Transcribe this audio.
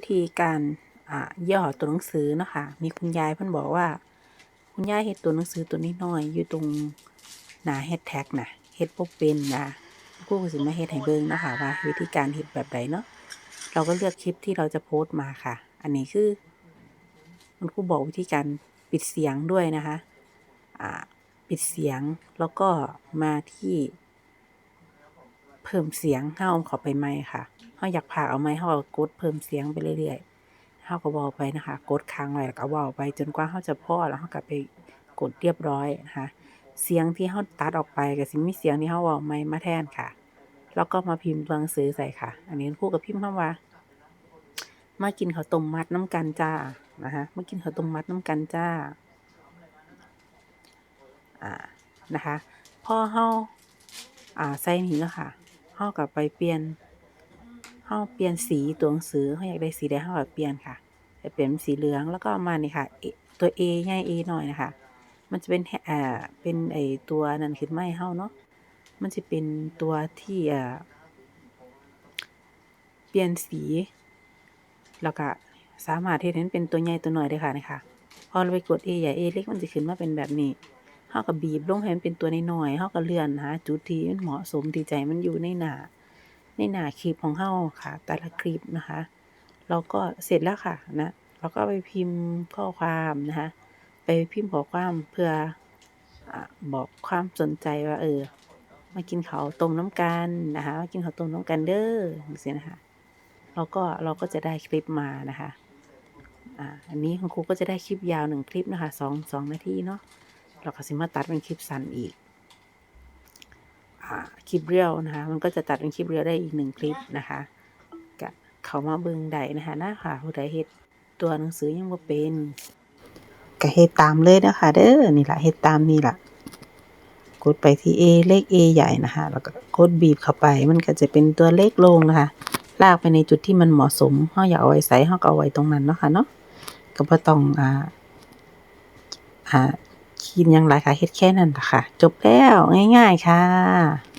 วิธีการย่อตัวหนังสือเนาะค่ะมีคุณยายเพิ่นบอกว่า คุณยายเฮ็ดตัวหนังสือตัวนี้น้อยอยู่ตรงหน้าแฮชแท็กนะเฮ็ดบ่เป็นนะครูก็สิมาเฮ็ดให้เบิ่งนะคะว่าวิธีการเฮ็ดแบบใดเนาะเราก็เลือกคลิปที่เราจะโพสต์มาค่ะ อันนี้คือคุณครูบอกวิธีการปิดเสียงด้วยนะคะ อ่า ปิดเสียงแล้วก็มาที่ พิ่มเสียงเฮาเข้าไปใหม่ค่ะเฮาอยากพากเอาไหม้เฮาก็กดเพิ่มเสียงไปเรื่อยๆเฮาก็เว้าไปนะคะกดค้างไว้แล้วก็เว้าไปจนกว่าเฮาจะพอแล้วเฮาก็ไปกดเรียบร้อยนะคะเสียงที่เฮาตัดออกไปก็สิมีเสียงที่เฮาเว้าใหม่มาแทนค่ะ แล้วก็มาพิมพ์ตัวหนังสือใส่ค่ะ อันนี้ครูก็พิมพ์คำว่า มากินข้าวต้มมัดน้ำกันจ้านะคะมากินข้าวต้มมัดน้ำกันจ้าอ่านะคะพอเฮาอ่าใส่นี้แล้วค่ะ เฮาก็ไปเปลี่ยนเฮาเปลี่ยนสีตัวหนังสือเฮาอยากได้สีใดเฮาก็เปลี่ยนค่ะไปเปลี่ยนเป็นสีเหลืองแล้วก็เอามานี่ค่ะ ตัว A ใหญ่ A หน่อยนะคะ มันจะเป็นแอ่าเป็นไอตัวนั้นขึ้นมาให้เฮาเนาะมันสิเป็นตัวที่อ่าเปลี่ยนสี แล้วก็สามารถเฮ็นเป็นตัวใหญ่ตัวหน้อยได้ค่ะนี่ค่ะพอเราไปกด A ใหญ่ A เล็กมันสิขึ้นมาเป็นแบบนี้ เฮาก็บีบลงให้มันเป็นตัวน้อยๆเฮาก็เลื่อนหาจุดที่มันเหมาะสมที่จะให้มันอยู่ในหน้าในหน้าคลิปของเฮาค่ะ แต่ละคลิปนะคะแล้วก็เสร็จแล้วค่ะนะเราก็ไปพิมพ์ข้อความนะคะ ไปพิมพ์ข้อความเพื่ออบอกความสนใจว่า เออ มากินเขาต้มน้ำกันนะคะมากินเขาต้มน้ำกันเด้อจังซี้นะคะแล้วก็เราก็จะได้คลิปมานะคะอ่าอันนี้คุณครูก็จะได้คลิปยาวหนึ่งคลิปนะคะสองสองนาทีเนาะ เราก็สิมาตัดเป็นคลิปสั้นอีกอ่าคลิปเรียวนะคะ มันก็จะตัดเป็นคลิปเรียวได้อีกหนึ่งคลิปนะคะก็เข้ามาเบิ่งได้นะคะนะค่ะผู้ใดเฮ็ดตัวหนังสือยังบ่เป็นก็เฮ็ดตามเลยนะคะเด้อนี่ล่ะเฮ็ดตามนี่ล่ะกดไปที่ A เลข A ใหญ่นะคะ แล้วก็กดบีบเข้าไป มันก็จะเป็นตัวเลขลงนะคะ ลากไปในจุดที่มันเหมาะสมเฮาอยากเอาไว้ไสเฮาก็เอาไว้ตรงนั้นเนาะค่ะเนาะก็บ่ต้องอ่าอ่า คินยังหลายค่ะเฮ็ดแค่นั้นล่ะค่ะ จบแล้วง่าย ๆ ค่ะ